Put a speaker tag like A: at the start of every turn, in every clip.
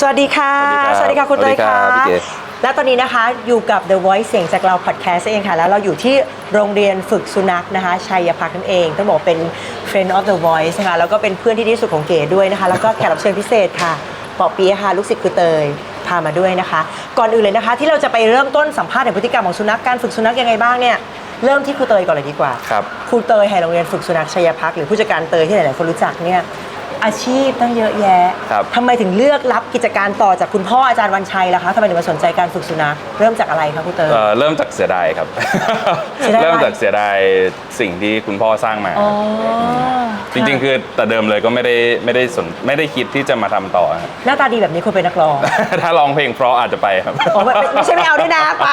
A: สวัสดีค่ะ
B: สวัสดีครับ
A: คุณเตย
B: สวัสดีครั
A: ค่ะ
B: บพี่เก๋
A: และตอนนี้นะคะอยู่กับ The Voice เสียงจากเราพอดแคสต์เองค่ะ แล้วเราอยู่ที่โรงเรียนฝึกสุนัขนะคะ ชัยพักนั่นเอง ต้องบอกเป็น Friend of the Voice นะคะแล้วก็เป็นเพื่อนที่ดีที่สุดของเก๋ด้วยนะคะ แล้วก็แขกรับเชิญพิเศษค่ะปอเปียะค่ะลูกศิษย์ครูเตยพามาด้วยนะคะ ก่อนอื่นเลยนะคะ ที่เราจะไปเริ่มต้นสัมภาษณ์ถึงพฤติกรรมของสุนัขการฝึกสุนัขยังไงบ้างเนี่ยเริ่มที่ครูเตยก่อนเลยดีกว่า
B: ครับ
A: ครูเตยแห่งโรงเรียนฝึกสุนัขชัยพักหรือผู้จัดการเตยที่หลายๆคนรู้จักเนี่ย อาชีพตั้งเยอะแยะ
B: ครับ
A: ทำไมถึงเลือกรับกิจการต่อจากคุณพ่ออาจารย์วันชัยล่ะคะทำไมถึงมาสนใจการฝึกสุนัขเริ่มจากอะไรคะครูเตย
B: เอ่อเริ่มจากเสียดายครับ
A: เสียดายอะไร
B: เริ่มจากเสียดายสิ่งที่คุณพ่อสร้างมา
A: อ๋อ
B: จริงๆ คือแต่เดิมเลยก็ไม่ได้ไม่ได้สนไม่ได้คิดที่จะมาทำต่อครับ
A: หน้าตาดีแบบนี้ควรเป็นนักร้อง
B: ถ้าร้องเพลงเพราะอาจจะไปครับ
A: อ๋อไม่ไม่ใช่ไม่เอาด้วยนะไป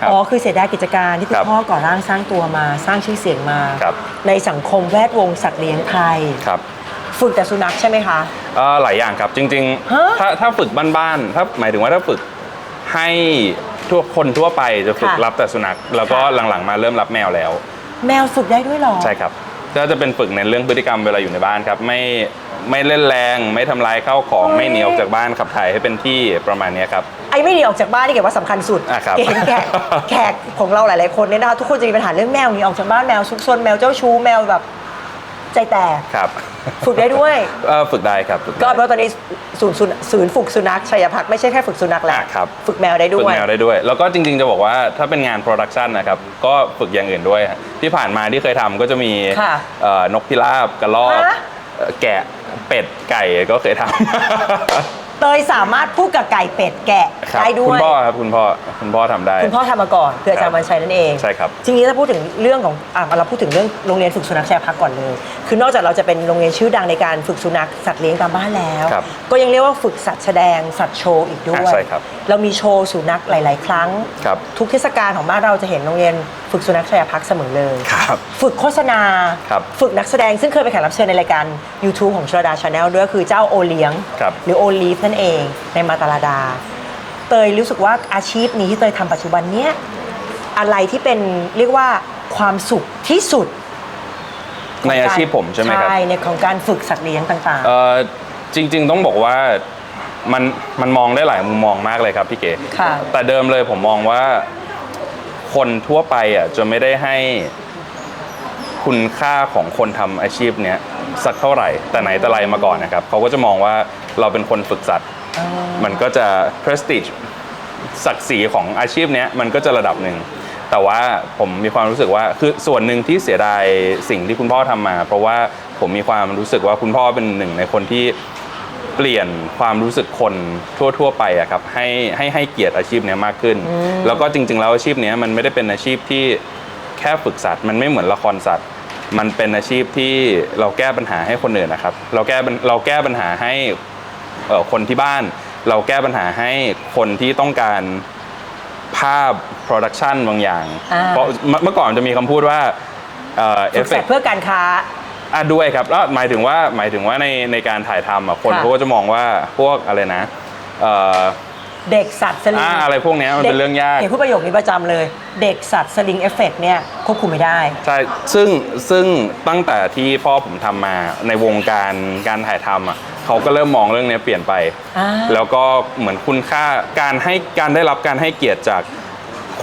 B: ครับ
A: อ๋อคือเสียดายกิจการที่คุ
B: ครั
A: ณ
B: บ
A: พ่อก่อร่างสร้างตัวมาสร้างชื่อเสียงมา
B: ครับ
A: ในสังคมแวดวงสัตว์เลี้ยงไทย
B: ครับ
A: ฝึกแต่สุนัขใช่ไหมคะ
B: เอ่อหลายอย่างครับจริง
A: ฮะ
B: ๆ ถ้าถ้าฝึกบ้านๆถ้าหมายถึงว่าถ้าฝึกให้ทั่วคนทั่วไปจะฝึก
A: ค่ะ
B: รับแต่สุนัข แล้วก็
A: ค่ะ
B: หลังๆมาเริ่มรับแมวแล้ว
A: แมวฝึกได้ด้วยเหรอ
B: ใช่ครับก็จะเป็นฝึกในเรื่องพฤติกรรมเวลาอยู่ในบ้านครับ ไม่ไม่เล่นแรง ไม่ทำลายข้าวของ
A: เฮ้ย
B: ไม่หนีออกจากบ้านขับถ่ายให้เป็นที่ประมาณเนี้ยครับ
A: ไอ้ไม่หนีออกจากบ้านนี่เก๋ว่าสำคัญสุด
B: อะครับ
A: เก๋เห็นแขกแขกของเราหลาย ๆ คนเนี่ยนะคะทุกคนจะมีปัญหาเรื่องแมวหนีออกจากบ้านแมวซุกซนแมวเจ้าชู้แมวแบบ ใจแตก
B: ครับ
A: ฝึกได้ด้วย
B: เอ่อฝึกได้ครับฝึกได้
A: ก็เพราะตอนนี้ศูนย์ศูนย์ศูนย์ฝึกสุนัขชัยพักไม่ใช่แค่ฝึกสุนัขแหละ
B: อะครับ
A: ฝึกแมวได้ด้
B: ฝึก
A: วย
B: แมวได้ด้วย แล้วก็จริงๆ จะบอกว่าถ้าเป็นงานโปรดักชันนะครับ ก็ฝึกอย่างอื่นด้วยฮะที่ผ่านมาที่เคยทำก็จะมี
A: ค่ะ
B: เอ่อนกพิราบกระรอก
A: ฮะ
B: เอ่อแกะเป็ดไก่ก็เคยทำ
A: เตยสามารถพูดกับไก่เป็ดแกะ
B: ครับ
A: ได้ด้
B: คุ
A: ว
B: ณ
A: ย
B: พ่อครับคุณพ่อคุณพ่อทำได้
A: คุณพ่อทำมาก่อนคืออาจารย์วันชัยนั่นเอง
B: ใช่ครับ
A: ทีนี้ถ้าพูดถึงเรื่องของอะเราพูดถึงเรื่องโรงเรียนฝึกสุนัขชัยพักก่อนเลย คือนอกจากเราจะเป็นโรงเรียนชื่อดังในการฝึกสุนัขสัตว์เลี้ยงตามบ้านแล้ว
B: ครับ
A: ก็ยังเรียกว่าฝึกสัตว์แสดงสัตว์โชว์อีกด้วย
B: อะใช่ครับ
A: เรามีโชว์สุนัขหลาย ๆ ครั้ง
B: ครับ
A: ทุกเทศกาลของบ้านเราจะเห็นโรงเรียนฝึกสุนัขชัยพักเสมอเลย
B: ครับ
A: ฝึกโฆษณา
B: ครับ
A: ฝึกนักแสดงซึ่งเคยไปนแขกรับเชิญในรายการ YouTube ของชลดาชาแนลด้วยคือเจ้าโอเลี้ยง
B: ครับ
A: หรือโอลีฟนั่นเองในมาตาลาดา เตยรู้สึกว่าอาชีพนี้ที่เตยทำปัจจุบันเนี้ยอะไรที่เป็นเรียกว่าความสุขที่สุด
B: ในอาชีพผมใช่ไหมครับ
A: ใช่ในของการฝึกสัตว์เลี้ยงต่าง
B: เอ่อจริงๆต้องบอกว่ามันมันมองได้หลายมุมมองมากเลยครับพี่เก๋
A: ค่ะ
B: แต่เดิมเลยผมมองว่าคนทั่วไปอะจะไม่ได้ให้คุณค่าของคนทำอาชีพเนี้ยสักเท่าไหร่ แต่ไหนแต่ไรมาก่อนนะครับเขาก็จะมองว่าเราเป็นคนฝึกสัตว์
A: ๆอ๋อ
B: มันก็จะ prestige ศักดิ์ศรีของอาชีพเนี้ยมันก็จะระดับหนึ่ง แต่ว่าผมมีความรู้สึกว่าคือส่วนหนึ่งที่เสียดายสิ่งที่คุณพ่อทำมา เพราะว่าผมมีความรู้สึกว่าคุณพ่อเป็นหนึ่งในคนที่เปลี่ยนความรู้สึกคนทั่ว ๆ ไปอะครับให้ให้ให้เกียรติอาชีพเนี้ยมากขึ้น แล้วก็จริง ๆ แล้วอาชีพเนี้ยมันไม่ได้เป็นอาชีพที่แค่ฝึกสัตว์ มันไม่เหมือนละครสัตว์มันเป็นอาชีพที่เราแก้ปัญหาให้คนอื่นนะครับ เราแก้ปัญเราแก้ปัญหาให้เอ่อ คนที่บ้าน เราแก้ปัญหาให้คนที่ต้องการภาพโปรดักชันบางอย่าง
A: อ่า
B: เพราะเมื่อเมื่อก่อนจะมีคำพูดว่าเอ่อเอ
A: ฝึ
B: ฟ
A: ก
B: เฟ
A: สั
B: ก
A: ตว์เพื่อการค้า
B: อะด้วยครับแล้วหมายถึงว่าหมายถึงว่าในในการถ่ายทำอะคน
A: ค่ะ
B: เขาก็จะมองว่าพวกอะไรนะเอ่อ
A: เด็กสัตว์สลิง
B: อ่าอะไรพวกเนี้ยมันเป็นเรื่องยาก
A: เห็นพูดประโยคนี้ประจำเลย เด็กสัตว์สลิงเอฟเฟกเนี่ยควบคุมไม่ได้
B: ใช่ซึ่งซึ่งตั้งแต่ที่พ่อผมทำมาในวงการการถ่ายทำอะ เขาก็เริ่มมองเรื่องเนี้ยเปลี่ยนไป
A: อ่า
B: แล้วก็เหมือนคุณค่าการให้การได้รับการให้เกียรติจาก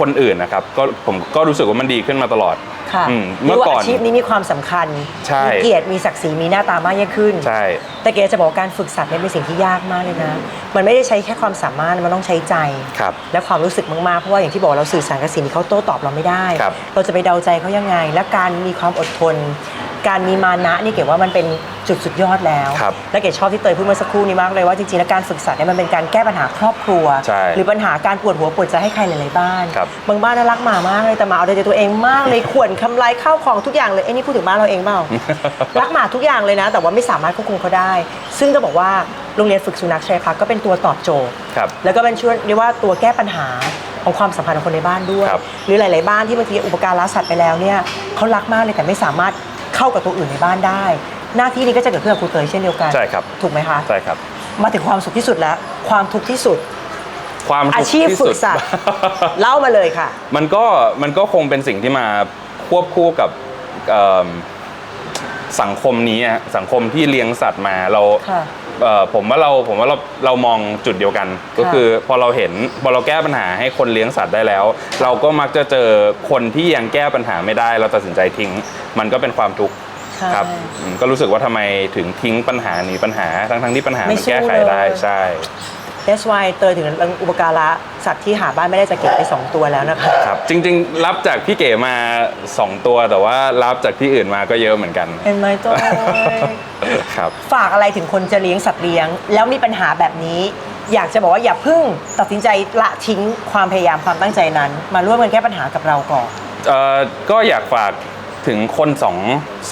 B: คนอื่นนะครับก็ผมก็รู้สึกว่ามันดีขึ้นมาตลอด
A: ค่ะ
B: อืม
A: เมื่
B: เมื่
A: อ
B: อก่อน
A: อาชีพนี้มีความสำคัญ
B: ใช่
A: มีเกียรติ มีศักดิ์ศรี มีหน้าตามากยิ่งขึ้น
B: ใช่
A: แต่เกจะบอกว่าการฝึกสัตว์เนี่ยเป็นสิ่งที่ยากมากเลยนะ มันไม่ได้ใช้แค่ความสามารถ มันต้องใช้ใจ
B: ครับ
A: และความรู้สึกมากๆ เพราะว่าอย่างที่บอกเราสื่อสารกับสิ่งที่เขาโต้ตอบเราไม่ได้
B: ครับ
A: เราจะไปเดาใจเขายังไง และการมีความอดทน การมีมานะนี่เก๋ว่ามันเป็น จุดสุดยอดแล้ว
B: ครับ
A: และเก๋ชอบที่เตยพูดเมื่อสักครู่นี้มากเลยว่าจริงๆแล้วการฝึกสัตว์เนี่ยมันเป็นการแก้ปัญหาครอบครัว
B: ใช่
A: หรือปัญหาการปวดหัวปวดใจให้ใครหลายๆบ้าน
B: ครับ
A: บางบ้านน่ารักหมามากเลยแต่หมาเอาใจตัวเองมากเลยข่วนคำลายข้าวของทุกอย่างเลยไอ้นี่พูดถึงบ้านเราเองเปล่า รักหมาทุกอย่างเลยนะ แต่ว่าไม่สามารถควบคุมเขาได้ ซึ่งจะบอกว่าโรงเรียนฝึกสุนัขชัยพักก็เป็นตัวตอบโจทย์
B: ครับ
A: แล้วก็เป็นช่วยเรียกว่าตัวแก้ปัญหาของความสัมพันธ์ของคนในบ้านด้วย
B: ครับ
A: หรือหลาย ๆ บ้านที่บางทีอุปการะสัตว์ไปแล้วเนี่ยเขารักมากเลยแต่ไม่สามารถเข้ากับตัวอื่นในบ้านได้ หน้าที่นี้ก็จะเกิดขึ้นกับครูเตยเช่นเดียวกัน
B: ใช่ครับ
A: ถูกไหมคะ
B: ใช่ครับ
A: มาถึงความสุขที่สุดแล้ว ความทุกข์ที่สุด
B: ความทุกข์
A: อาชีพ
B: ที่
A: ฝึ
B: สุ
A: ก
B: ด
A: สัตว์ เล่ามาเลยค่ะ
B: มันก็มันก็คงเป็นสิ่งที่มาควบคู่กับเอิ่มสังคมนี้อะสังคมที่เลี้ยงสัตว์มาเรา
A: ค่ะ
B: เอ่อผมว่าเราผมว่าเราเรามองจุดเดียวกัน ก็คือพอเราเห็นพอเราแก้ปัญหาให้คนเลี้ยงสัตว์ได้แล้ว เราก็มักจะเจอคนที่ยังแก้ปัญหาไม่ได้ เราตัดสินใจทิ้ง มันก็เป็นความทุกข์
A: ใช่
B: ครับอืมก็รู้สึกว่าทำไมถึงทิ้งปัญหาหนีปัญหาทั้งทั้งๆที่ปัญหา
A: ไม่
B: มัน
A: สู้
B: แก้ไขได้
A: เลย
B: ใช่
A: That's why เตยถึงอุปการะสัตว์ที่หาบ้านไม่ได้จะเก็บไป 2 ตัวแล้วนะคะ
B: ครับจริง ๆ รับจากพี่เก๋มา 2 ตัวแต่ว่ารับจากที่อื่นมาก็เยอะเหมือนกัน
A: เป็นไหมตัว
B: ครับ
A: ฝากอะไรถึงคนจะเลี้ยงสัตว์เลี้ยง แล้วมีปัญหาแบบนี้ อยากจะบอกว่าอย่าเพิ่งตัดสินใจละทิ้งความพยายามความตั้งใจนั้น มาร่วมกันแก้ปัญหากับเราก่อน
B: เอ่อก็อยากฝาก ถึงคนสอง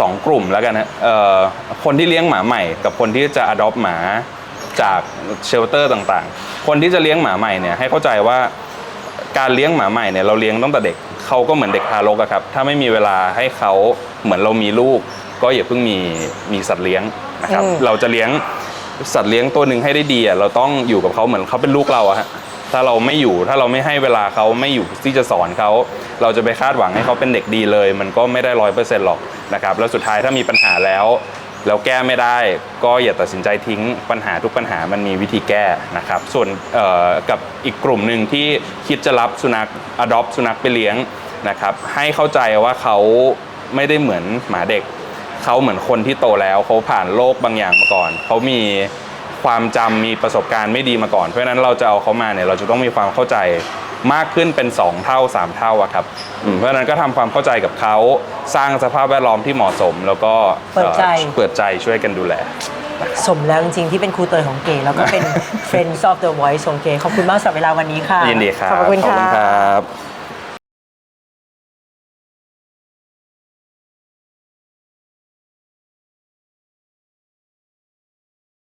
B: สองกลุ่มแล้วกันนะเอ่อคนที่เลี้ยงหมาใหม่ กับคนที่จะ adopt หมาจากเชลเตอร์ต่างๆ คนที่จะเลี้ยงหมาใหม่เนี่ยให้เข้าใจว่าการเลี้ยงหมาใหม่เนี่ยเราเลี้ยงตั้งแต่เด็กเขาก็เหมือนเด็กทารกอะครับ ถ้าไม่มีเวลาให้เขาเหมือนเรามีลูก ก็อย่าเพิ่งมีมีสัตว์เลี้ยงนะครับ
A: อืม
B: เราจะเลี้ยงสัตว์เลี้ยงตัวหนึ่งให้ได้ดีอะเราต้องอยู่กับเขาเหมือนเขาเป็นลูกเราอะฮะ ถ้าเราไม่อยู่ถ้าเราไม่ให้เวลาเขาไม่อยู่ที่จะสอนเขา เราจะไปคาดหวังให้เขาเป็นเด็กดีเลย มันก็ไม่ได้ร้อยเปอร์เซ็นต์หรอกนะครับแล้วสุดท้ายถ้ามีปัญหาแล้วแล้วแก้ไม่ได้ก็อย่าตัดสินใจทิ้งปัญหาทุกปัญหามันมีวิธีแก้นะครับ ส่วนกับอีกกลุ่มหนึ่งที่คิดจะรับสุนัข adopt สุนัขไปเลี้ยงนะครับให้เข้าใจว่าเขาไม่ได้เหมือนหมาเด็ก เขาเหมือนคนที่โตแล้วเขาผ่านโลกบางอย่างมาก่อน เขามี ความจำมีประสบการณ์ไม่ดีมาก่อน เพราะฉะนั้นเราจะเอาเขามาเนี่ยเราจะต้องมีความเข้าใจมากขึ้นเป็น 2 เท่า 3 เท่าอะครับอืมเพราะฉะนั้นก็ทำความเข้าใจกับเขาสร้างสภาพแวดล้อมที่เหมาะสม แล้วก็
A: เปิดใจ
B: เอ่อเปิดใจช่วยกันดูแล
A: สมแล้วจริงๆที่เป็นครูเตยของเก๋แล้วก็เป็น Friends of the Voice ของเก๋ขอบคุณมากสำหรับเวลาวันนี้ค่ะ
B: ยินดีครับ
A: ขอบคุณ
B: ขอบคุณ
A: ค่ะ
B: ครับ